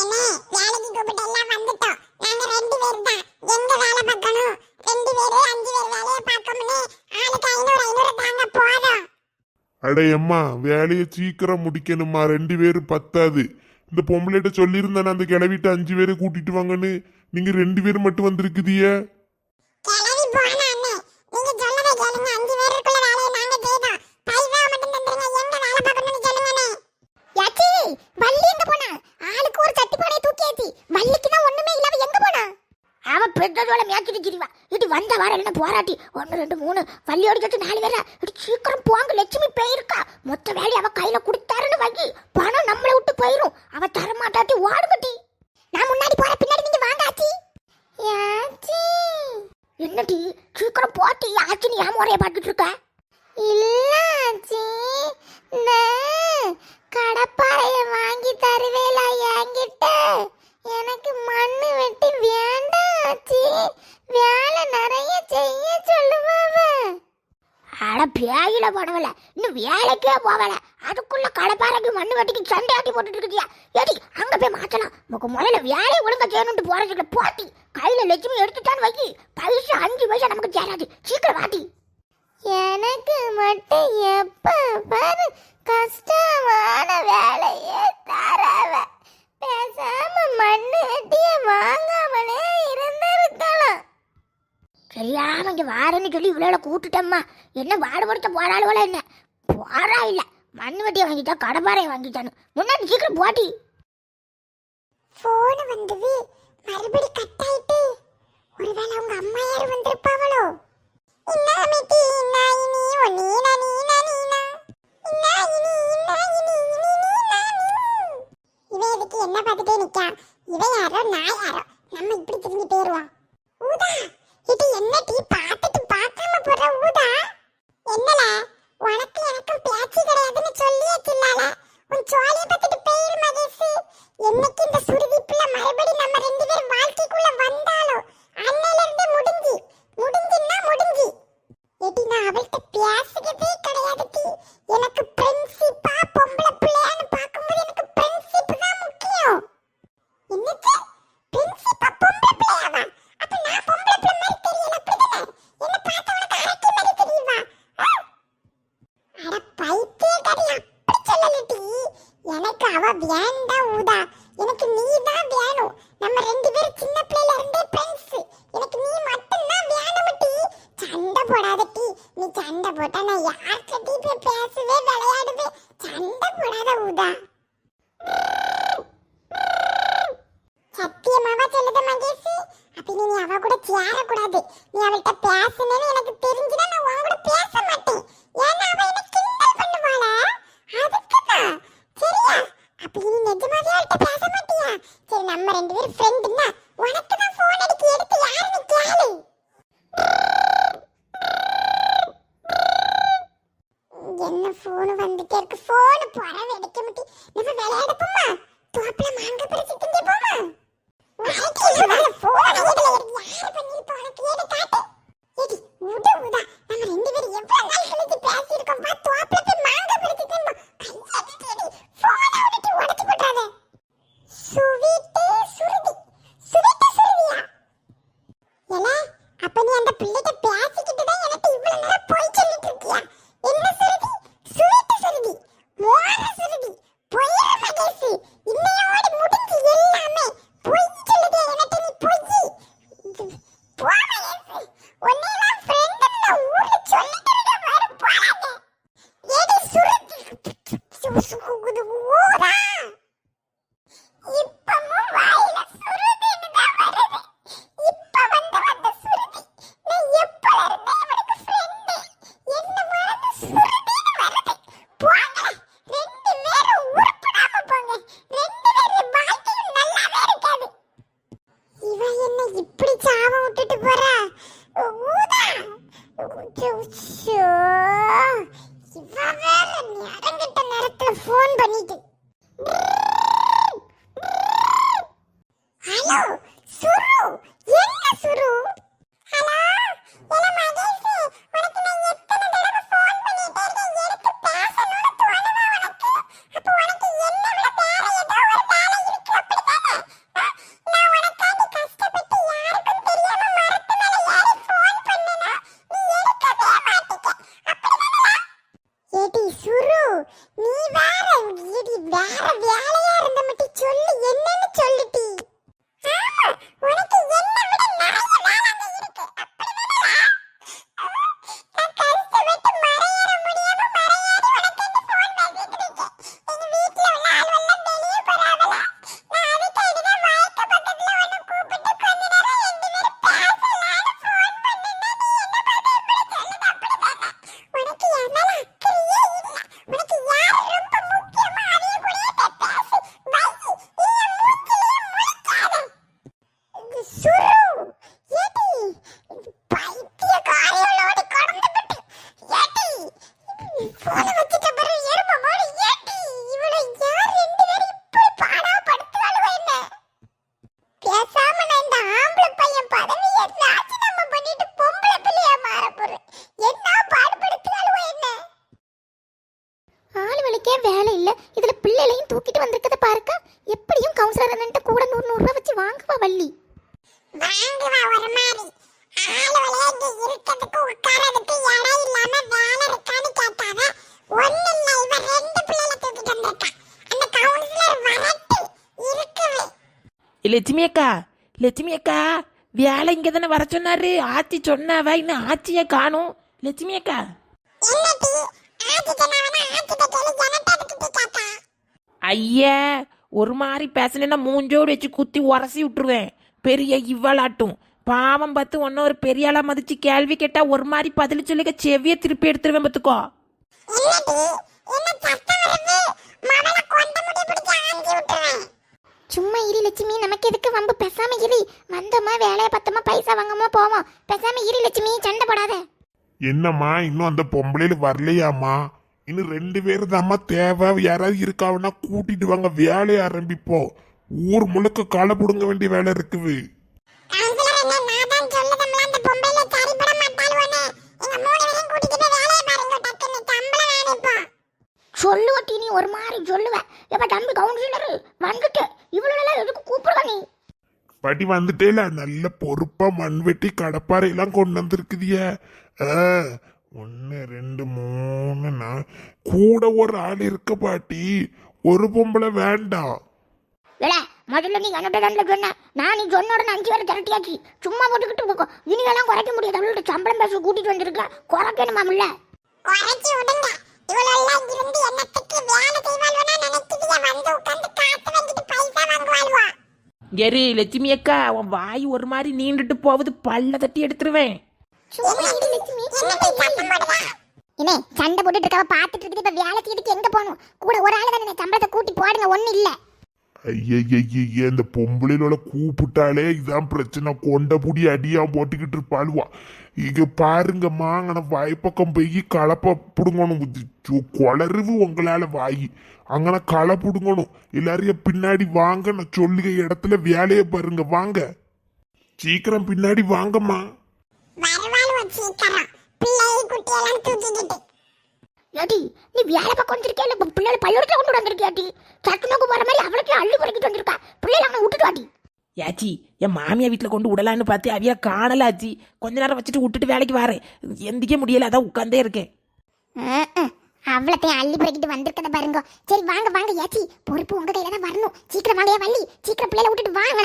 என்ன வேலைக்கு கூப்பிட்டு எல்லாம் வந்துட்டோம். நாங்க ரெண்டு பேர் தான். எங்க வேலை பார்க்கணும்? ரெண்டு பேரு அஞ்சு பேர் வேலையை பார்க்கணும்னு ஆளுக்கு ஐநூறு ஐநூறு தாங்க போதும். அட எம்மா வேலையை சீக்கிரம் முடிக்கணுமா ரெண்டு பேரும் பத்தாது. இந்த பொம்பளைகிட்ட சொல்லியிருந்தேன் அந்த கிளவிட்டு அஞ்சு பேரை கூட்டிட்டு வாங்கன்னு. நீங்க ரெண்டு பேரும் மட்டும் வந்திருக்குதியே கிளவி போனா அண்ணே நீங்க சொல்லதை கேளுங்க அஞ்சு பேருக்குள்ள வேலையை நாங்க செய்தோம் பைசா மட்டும் தந்துருங்க எங்க வேலை பார்க்கணும்னு சொல்லுங்கண்ணே யாச்சி வள்ளி எங்க போனா ஆளுக்கு ஒரு சட்டி பானையை தூக்கியாச்சு வள்ளிக்கு தான் ஒண்ணுமே இல்லாம எங்க போனா அவ பெற்றதோட மேய்ச்சிட்டு திரிவா. இடி வந்த வாரம் என்ன போராட்டி? ஒன்று ரெண்டு மூணு. வள்ளியோடு கட்டு நாலு பேரா இடி சீக்கிரம் போங்க லட்சுமி போயிருக்கா. மொத்த வேலையை அவ கையில கொடுத்தாருன்னு வாங்கி பணம் நம்மளை விட்டு போயிரும். அவ தரமாட்டாட்டி ஓடுகட்டி நான் முன்னாடி போற பின்னாடி நீங்க வாங்காச்சி என்னடி? சீக்கிரம் போட்டி. ஆச்சி நீ ஏன் முறைய பார்த்துட்டு இருக்க? இல்ல ஆச்சி கடப்பாறைய வாங்கி தருவேலா என்கிட்ட. எனக்கு மண்ணு வெட்டி வேண்டாம் ஆச்சி. வேலை நிறைய செய்ய சொல்லுவாவ. அட பேயில போனவல இன்னும் வேலைக்கே போகல அதுக்குள்ள கடப்பாறைக்கு மண்ணு வெட்டிக்கு சண்டை ஆட்டி போட்டுட்டு இருக்கியா ஏடி அங்க போய் மாத்தலாம் உங்க முதல்ல வேலையை ஒழுங்கா செய்யணும்னு போறதுக்குள்ள போட்டி. கையில லட்சுமி எடுத்துட்டான்னு வைக்கி பைசா அஞ்சு பைசா நமக்கு சேராது. சீக்கிரம் வாட்டி எனக்கு மட்டும் எப்ப பாரு கஷ்டமான வேலையே தரவ பேசாம மண்ணு வெட்டிய வாங்காமலே இருந்திருக்கலாம் தெரியாம சொல்லி இவ்வளோ கூட்டுட்டம்மா என்ன பாடுபடுத்த போறாளுவல என்ன? போறா இல்லை. மண் வட்டியை வாங்கிட்டா கடப்பாறை வாங்கிட்டானு முன்னாடி சீக்கிரம் போட்டி போன் வந்தது. மறுபடி கட் ஆயிட்டு. ஒருவேளை உங்க அம்மா யார் வந்திருப்பாவளோ இன்னாமிட்டி இன்னாயினி ஓ நீனா நீனா நீனா இன்னாயினி இன்னாயினி இனி நீனா நீ இவன் எதுக்கு என்ன பார்த்துட்டே நிக்கா? இவன் யாரோ நான் யாரோ? நம்ம இப்படி திரும்பி போயிருவோம் ஊதா இது என்ன டீ பார்த்துட்டு பார்க்காம ஊதா. என்னல உனக்கு எனக்கும் பேச்சு கிடையாதுன்னு சொல்லியே கில்லால உன் சோழிய பத்திட்டு போயிரு மகேஷ். என்னைக்கு இந்த சுருதி சண்டை போட்டா நான் யார்கிட்ட டி போய் பேசுவே விளையாடுவே சண்டை போடாத ஊதா சத்தியமாவா சொல்லுது மகேஷ் அப்ப நீ அவ கூட சேரக்கூடாது நீ அவள்கிட்ட பேசணும்னு எனக்கு தெரிஞ்சுனா நான் உன் கூட பேச மாட்டேன் ஏன்னா அவ என்ன கிண்டல் பண்ணுவாளா அதுக்கு தான் சரியா அப்ப நீ நிஜமாவே அவள்கிட்ட பேச மாட்டியா சரி நம்ம ரெண்டு பேரும் ஃப்ரெண்டுன்னா உனக்கு தான் ஃபோன் அடிக்க எடுத்து யாருன்னு கேளு என்ன ஃபோன் வந்துட்டே இருக்கு? ஃபோன் போற வெடிக்க முட்டி. நம்ம விளையாட போமா? தோப்புல மாங்க பறிச்சு திங்க போமா? நாளைக்கு நம்ம ஃபோன் ஐடியில இருக்கு யார் பண்ணிருப்பா உனக்கு ஏடு காட்டு. ஏடி உடு நம்ம ரெண்டு பேரும் எவ்வளவு நாள் கழிச்சு பேசியிருக்கோம்? வா தோப்புல போய் மாங்க பறிச்சு தின்போம் கையாடி ஃபோனை விட்டுட்டு உடச்சு போட்டாத சுவீட்டு சுருதி சுவீட்டு சுருதியா ஏல அப்ப நீ அந்த பிள்ளைகிட்ட பேசிக்கிட்டு தான் எனக்கு இவ்வளவு நேரம் போய் சொல்லிட்டு இருக்கியா என்ன சுருதி சுவீட்டு சுருதி மோர சுருதி பொய்யா மகேஷ் இன்னையோட முடிஞ்சு எல்லாமே பொய் சொல்லுதே எனக்கு நீ பொய் போ மகேஷ் உன்னையெல்லாம் ஃப்ரெண்டுன்னு ஊர்ல சொல்லிட்டு இருக்க பாரு போறாங்க ஏடி சுருதி சு- சு- ஊதா இப்பமும் இருந்துட்டு கூட நூறு நூறு ரூபா வச்சு வாங்குவா வள்ளி. வாங்குவா ஒரு மாதிரி. ஆளுவலே இங்க இருக்கிறதுக்கு உட்காரதுக்கு இடம் இல்லாம வேலை இருக்கான்னு கேட்டாவ ஒண்ணு இல்ல இவ ரெண்டு பிள்ளைல தூக்கிட்டு வந்திருக்கா. அந்த கவுன்சிலர் வரட்டு இருக்குவே. லட்சுமி அக்கா லட்சுமி அக்கா வேலை இங்கே தானே வர சொன்னாரு. ஆச்சி சொன்னாவ இன்னும் ஆச்சியை காணும். லட்சுமி அக்கா. என்னடி? கேளு ஐயா ஒரு மாதிரி பேசினேன்னா மூஞ்சோடு வச்சு குத்தி உரசி விட்டுருவேன். பெரிய இவ்வளாட்டும் பாவம் பார்த்து ஒன்னும் ஒரு பெரிய ஆளா மதிச்சு கேள்வி கேட்டா ஒரு மாதிரி பதில் சொல்லிக்க செவிய திருப்பி எடுத்துருவேன் பார்த்துக்கோ. என்னடி? என்ன சத்தம் வருது? மவள கொண்ட முடி பிடிக்க ஆஞ்சி விட்டுறேன் சும்மா இரு லட்சுமி நமக்கு எதுக்கு வம்பு? பேசாம இரு. வந்தோமா வேலையை பார்த்தோமா பைசா வாங்காம போவோம். பேசாம இரு லட்சுமி சண்டை போடாத. என்னம்மா இன்னும் அந்த பொம்பளையில வரலையாம்மா? இன்னும் ரெண்டு பேரும் தாம்மா தேவை யாராவது இருக்காவுன்னா கூட்டிட்டு வாங்க வேலையை ஆரம்பிப்போம். ஊர் முழுக்க களை புடுங்க வேண்டிய வேலை இருக்குது. சொல்லுவட்டி நீ ஒரு மாதிரி சொல்லுவ. எப்ப தம்பி கவுன்சிலர் வந்துட்டு இவ்வளவு எதுக்கு கூப்பிடுவ நீ? படி வந்துட்டேல நல்ல பொறுப்பா மண் வெட்டி கடப்பாறை எல்லாம் கொண்டு வந்திருக்குதிய. ஒன்னு ரெண்டு மூணு நாலு கூட ஒரு ஆள் இருக்க பாட்டி. ஒரு பொம்பளை வேண்டாம். இல்ல முதல்ல நீ என்னட்ட தான்ல சொன்ன? நான் நீ சொன்ன உடனே அஞ்சு பேரை திரட்டியாச்சு. சும்மா போட்டுக்கிட்டு இருக்கோம் இனியெல்லாம் குறைக்க முடியாது. அவளோட சம்பளம் பேச கூட்டிட்டு வந்திருக்க. குறைக்கணுமாம்ல குறைச்சி விடுங்க. இவ்வளவு எல்லாம் இருந்து என்னத்துக்கு வேலை செய்வாள்வனா நினைக்கிறீங்க வந்து உட்கார்ந்து காத்து வாங்கிட்டு பைசா வாங்குவாள்வா? எரு லட்சுமி அக்கா உன் வாய் ஒரு மாதிரி நீண்டுட்டு போகுது. பல்ல தட்டி எடுத்துருவேன். இனே சண்டை போட்டுட்டு இருக்கவ பார்த்துட்டு இருக்குது. இப்ப வேலை செய்யறதுக்கு எங்க போகணும்? கூட ஒரு ஆளு தானே. சம்பளத்தை கூட்டி போடுங்க. ஒண்ணு இல்ல. ஐயய்யய்ய இந்த பொம்பளையில கூப்பிட்டாலே இதான் பிரச்சனை. கொண்ட புடி அடியா போட்டுக்கிட்டு இருப்பாளுவா. இங்க பாருங்கம்மா அங்கன வாய்ப்பக்கம் போய் களப்ப புடுங்கணும். கொளறுவு உங்களால வாய். அங்கன களை புடுங்கணும். எல்லாரையும் பின்னாடி வாங்க. நான் சொல்லுக இடத்துல வேலையை பாருங்க. வாங்க. சீக்கிரம் பின்னாடி வாங்கம்மா. சீக்கிரம் பிள்ளை குட்டி எல்லாம் தூக்கிக்கிட்டு. ஏடி நீ வேலை பக்கம் வந்திருக்கே இல்ல பிள்ளைல பள்ளியோட கொண்டு வந்திருக்கியாடி சட்டு நோக்கு போற மாதிரி அவளுக்கு அள்ளி பொறுக்கிட்டு வந்திருக்கா. பிள்ளைல அங்க விட்டுட்டு வாடி. ஏச்சி என் மாமியா வீட்டில் கொண்டு விடலான்னு பார்த்து அவிய காணலாச்சி கொஞ்ச நேரம் வச்சுட்டு விட்டுட்டு வேலைக்கு வரேன். எந்திக்க முடியல அதான் உட்காந்தே இருக்கேன். அவ்வளத்தையும் அள்ளி பொறுக்கிட்டு வந்திருக்கத பாருங்க. சரி வாங்க வாங்க ஏச்சி பொறுப்பு உங்க கையில தான் வரணும். சீக்கிரம் வாங்க வள்ளி. சீக்கிரம் பிள்ளைல விட்டுட்டு வாங்க.